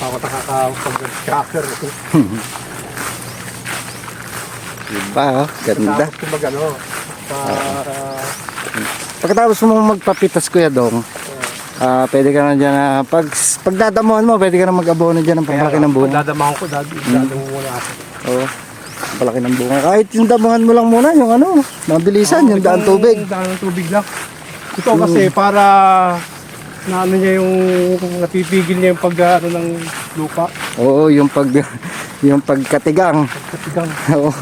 Ako nakaka-tracker. Diba, oh? Ganda. Tapos para Pagkatapos mo magpapitas kuya dong, ah pwede ka na dyan na, pag, pag dadamuhan mo, pwede ka na mag-abono dyan ng pamalaki ng bunga. Dadamahan ko, dad, dadamahan muna ako. Oo. Palaki ng bunga. Kahit yung damuhan mo lang muna, yung ano, mabilisan, yung daan tubig. Daan tubig lang. Ito kasi para na ano niya yung napipigil niya yung pag ano ng lupa. Oo, yung pag, yung pagkatigang. Katigang. Oo.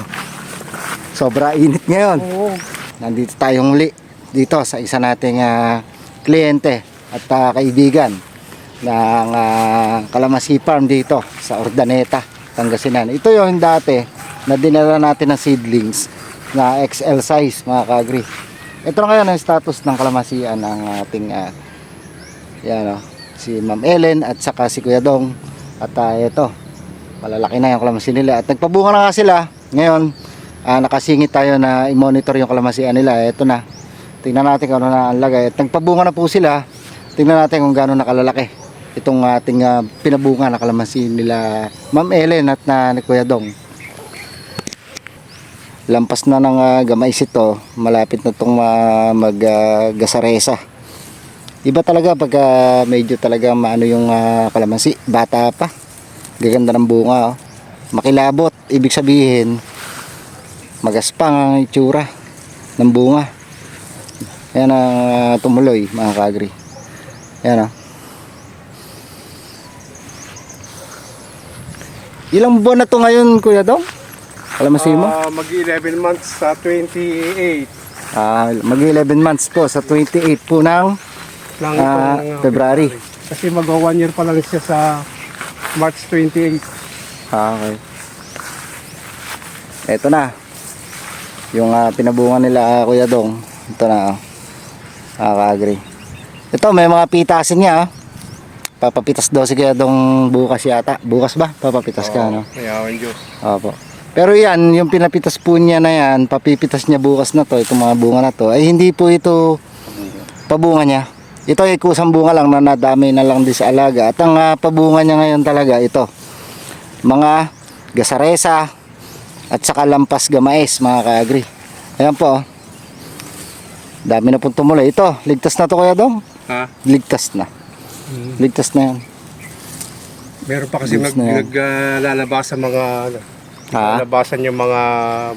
Sobra init ngayon. Oo. Nandito tayong muli dito sa isa nating ah, kliyente at ah, kaibigan ng ah, Kalamasi Farm dito sa Ordaneta, Pangasinan. Ito yung dati na dinala natin ng seedlings na XL size mga kagri. Ito na ngayon ang status ng kalamasian ng ating ah, yan, oh, si Ma'am Ellen at saka si Kuya Dong. At ah, ito malalaki na yung kalamansi nila. At nagpabunga na nga sila. Ngayon ah, nakasingit tayo na i-monitor yung kalamasian nila. Ito na. Tingnan natin kung ano na ang lagay. At nagpabunga na po sila. Tingnan natin kung gaano nakalalaki itong ating ah, pinabunga na kalamansi nila Ma'am Ellen at na ni Kuya Dong. Lampas na ng ah, gamais ito malapit na itong mag-gasaresa iba talaga pag ah, medyo talaga maano yung ah, kalamansi bata pa. Gaganda ng bunga oh. makilabot ibig sabihin magaspang ang itsura ng bunga. Yan ang ah, tumuloy mga kagri yan oh. ilang buwan na to ngayon kuya dong? Kalamansi mo? Ah, mag-11 months sa 28 Ah, mag 11 months po sa 28 po ng ng Ah, ah, February. Kasi mag 1 year pa lang siya sa March 28. Ah, okay. Ito na. Yung ah, pinabungan nila ah, Kuya Dong. Ito na. Oh. Nakaka-agree. Ito, may mga pitasin niya. ah. Papapitas daw si Kuya Dong bukas yata. Bukas ba? Papapitas ka, no? Mayawan Diyos. Opo. Pero yan, yung pinapitas po niya na yan, papipitas niya bukas na to, itong mga bunga na to, ay hindi po ito pabunga niya. Ito ay kusang bunga lang na nadami na lang din sa alaga. At ang ah, pabunga niya ngayon talaga, ito. Mga gasaresa at saka lampas gamaes, mga kaagri. Ayan po. oh. Dami na pong tumuloy. Ito, ligtas na to kaya dong? Ha? Ligtas na. Ligtas na yan. Meron pa kasi Goods nag, na yan. naglalabasan mga ano, Ha? Lalabasan yung mga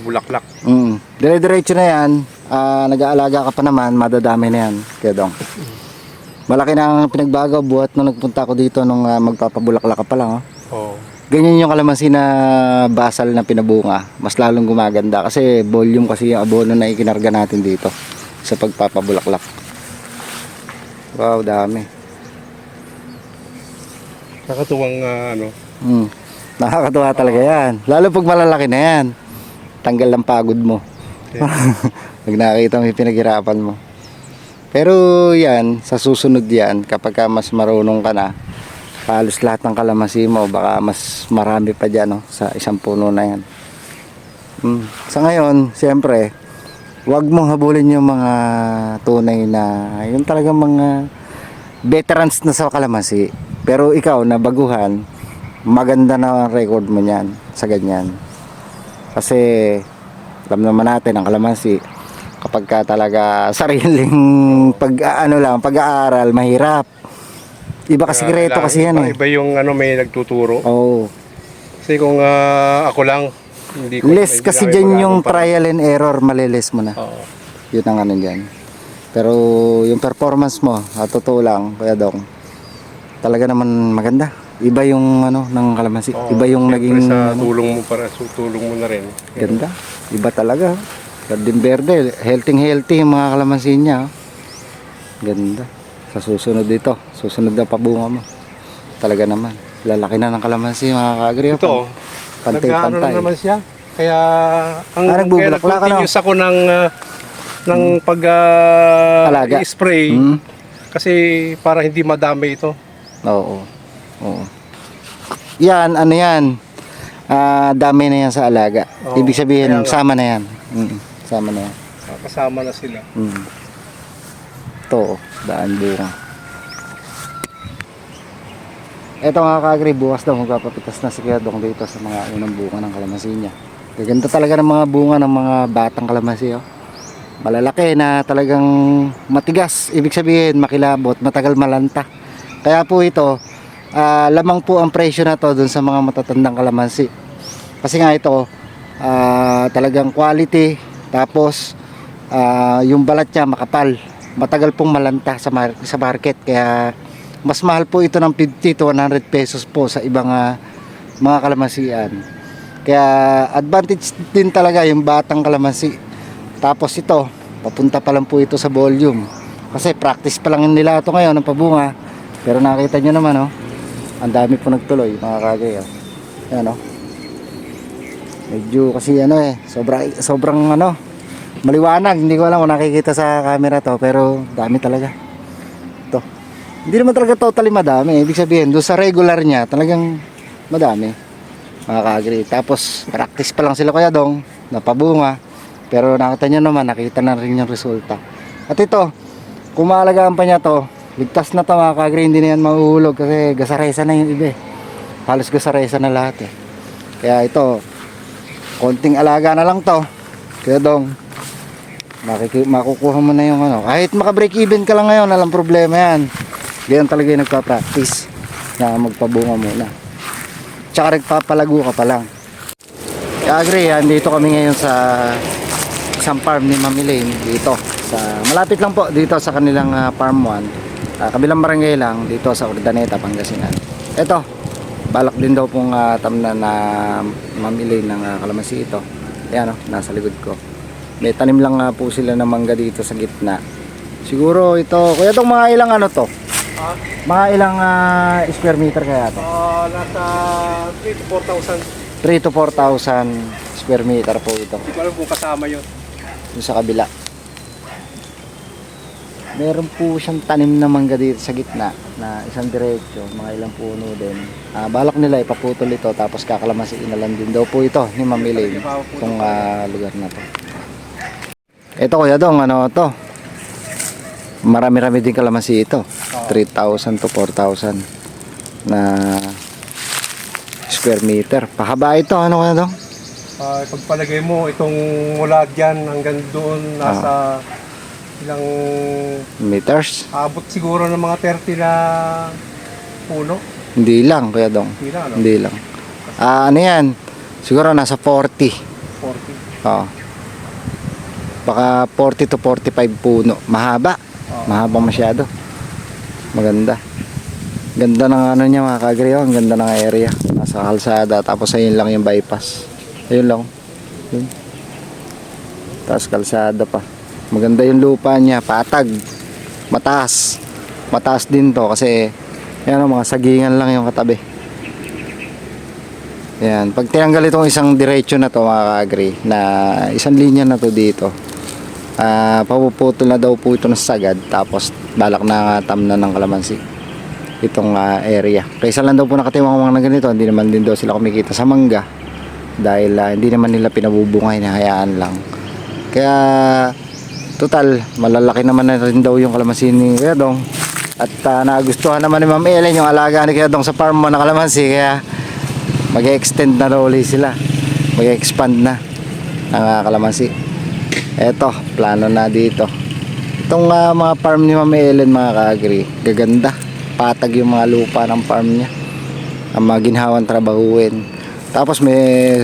bulaklak. Mm. Dire-diretso na yan. Ah, nag-aalaga ka pa naman, madadami na yan. Kaya dong. Malaki na ang pinagbago buhat nung nagpunta ako dito nung ah, magpapabulaklak ka pa lang. Oh. Oo. Ganyan yung kalamansi na basal na pinabunga. Mas lalong gumaganda kasi volume kasi yung abono na ikinarga natin dito sa pagpapabulaklak. Wow, dami. Nakatuwang ah, ano. Mm. Nakakatuwa talaga yan. Lalo pag malalaki na yan. Tanggal ang pagod mo. pag nakakita mo yung pinaghirapan mo. Pero yan, sa susunod yan, kapag ka mas marunong ka na, halos lahat ng kalamansi mo, baka mas marami pa dyan no, sa isang puno na yan. Mm. Sa ngayon, siyempre, wag mong habulin yung mga tunay na, yung talagang mga veterans na sa kalamansi. Pero ikaw na baguhan, maganda na ang record mo niyan sa ganyan. Kasi alam naman natin ang kalamansi kapag ka talaga sariling pag ano lang, pag-aaral mahirap. Iba kasi Kaya sikreto kasi yan eh. Iba yung ano may nagtuturo. Oh. Kasi kung ah, ako lang, hindi ko Less kasi magagawa yung trial and error, malilis mo na. Oo. Yun ang ano dyan. Pero yung performance mo, at totoo lang, Kuya Dong, talaga naman maganda. Iba yung ano ng kalamansi. Oo. Iba yung naging sa ano, tulong mo para sa tulong mo na rin. ganda. Iba talaga. Garden Verde, healthy healthy yung mga kalamansi niya. oh. Ganda. Sa susunod dito, susunod na pabunga mo. Talaga naman. Lalaki na ng kalamansi mga kaagri. oh. Ito, Pantay-pantay. na naman siya. Kaya ang Ah, kaya ano? nag-continuous ako ng ah, ng pag ah, Alaga. spray Hmm? kasi para hindi madami ito. Oo. Oo. Yan, ano yan? Ah, dami na yan sa alaga. Oo, Ibig sabihin, sama na yan. Mm, sama na yan. Kasama na sila. Mm. Ito, oh, daan bunga. Eto mga ka-agri, bukas daw magpapapitas na si Kuya Dong dito sa mga unang bunga ng kalamansi niya. Gaganda talaga ng mga bunga ng mga batang kalamansi oh. Malalaki na talagang matigas. Ibig sabihin makilabot, matagal malanta. Kaya po ito, ah, lamang po ang presyo na to dun sa mga matatandang kalamansi. Kasi nga ito, ah, talagang quality, tapos ah, yung balat niya makapal. Matagal pong malanta sa, mar- sa market. Kaya mas mahal po ito ng 50 to 100 pesos po sa ibang ah, mga kalamansian. Kaya advantage din talaga yung batang kalamansi. Tapos ito, papunta pa lang po ito sa volume. Kasi practice pa lang nila ito ngayon ng pabunga. Pero nakita nyo naman oh, ang dami po nagtuloy mga kagay oh. Yan oh. Medyo kasi ano eh, sobra, sobrang ano, maliwanag. Hindi ko alam kung nakikita sa camera to, pero dami talaga. Ito. Hindi naman talaga totally madami. Ibig sabihin, doon sa regular niya, talagang madami. Mga ka-agree. Tapos, practice pa lang sila kaya dong, napabunga. Pero nakita nyo naman, nakita na rin yung resulta. At ito, kung maalagaan pa niya to, ligtas na to mga ka-agree, hindi na yan mahuhulog kasi gasaresa na yung iba eh. Halos gasaresa na lahat eh. Kaya ito, konting alaga na lang to. Kaya dong, makukuha mo na yung ano. Kahit maka-break even ka lang ngayon, alam problema yan. Ganyan talaga yung nagpa-practice na magpabunga muna. Tsaka nagpapalago ka pa lang. Agree yan, dito kami ngayon sa isang farm ni Mami Lane dito. Sa, malapit lang po dito sa kanilang ah, farm 1. Ah, kabilang barangay lang dito sa Urdaneta, Pangasinan. Ito, balak din daw pong uh, tamna na mamili ng ah, kalamansi ito. Ayan o, nasa likod ko. May tanim lang nga po sila ng mangga dito sa gitna. Siguro ito, kuya itong mga ilang ano to? Ah, Mga ilang ah, square meter kaya to? ah, nasa 3 to 4,000. 3 to 4,000 square meter po ito. Hindi ko alam kung kasama yun. Yung sa kabila. Meron po siyang tanim na mangga dito sa gitna na isang diretso, mga ilang puno din. Ah, balak nila ipaputol ito tapos kakalamasiin na lang din daw po ito ni Ma'am Elaine itong ah, lugar na to. Ito kuya dong, ano to? Marami-rami din kalamansi ito. 3,000 to 4,000 na square meter. Pahaba ito, ano kuya dong? Ah, pagpalagay mo, itong mula dyan hanggang doon, nasa ilang Meters? abot siguro ng mga 30 na puno. Hindi lang kuya dong. Hindi na, ano? Hindi lang. Ah, ano yan? Siguro nasa 40. 40. Oo. Baka 40 to 45 puno. Mahaba. Oo. Mahaba masyado. Maganda. Ganda ng ano niya mga kagri. oh. Ang ganda ng area. Nasa kalsada. Tapos ayun lang yung bypass. Ayun lang. Yun. Tapos kalsada pa. Maganda yung lupa niya. Patag. Mataas. Mataas din to kasi yan mga sagingan lang yung katabi. Yan, pag tinanggal itong isang diretso na to mga ka-agree, na isang linya na to dito, ah papuputol na daw po ito ng sagad, tapos balak na tam na ng kalamansi itong ah, area. Kaysa lang daw po nakatiwang mga na ganito, hindi naman din daw sila kumikita sa mangga dahil ah, hindi naman nila pinabubungay, hinahayaan lang. Kaya total, malalaki naman na rin daw yung kalamansi ni Kuya. At ah, nagustuhan naman ni Ma'am Ellen yung alaga ni Kuya sa farm mo na kalamansi, kaya mag-extend na daw ulit sila. Mag-expand na ang uh, kalamansi. Eto plano na dito. Itong ah, mga farm ni Ma'am Ellen mga ka-agree gaganda. Patag yung mga lupa ng farm niya. Ang mga ginhawang trabahuin. Tapos may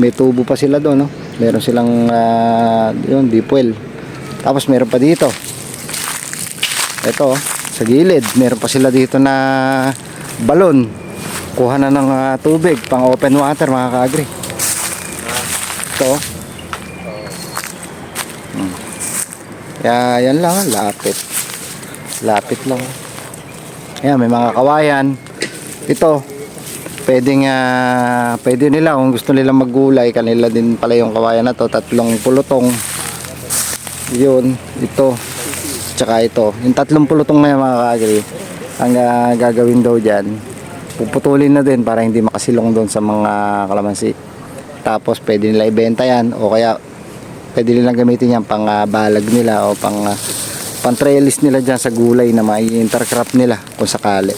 may tubo pa sila doon no? meron silang uh, yun deep well tapos meron pa dito. Oh, sa gilid meron pa sila dito na balon. Kuha na ng ah, tubig pang open water mga ka-agri. Ito. Hmm. Kaya yan lang lapit. Lapit lang. Yan may mga kawayan. Ito pwedeng ah, pwede nila kung gusto nila maggulay kanila din pala yung kawayan na to tatlong pulutong yun ito tsaka ito yung tatlong pulutong na yan mga ka-agri ang ah, gagawin daw dyan puputulin na din para hindi makasilong doon sa mga kalamansi. Tapos pwede nila ibenta yan o kaya pwede nilang gamitin yan pang ah, balag nila o pang uh, pang trellis nila dyan sa gulay na mai intercrop nila kung sakali.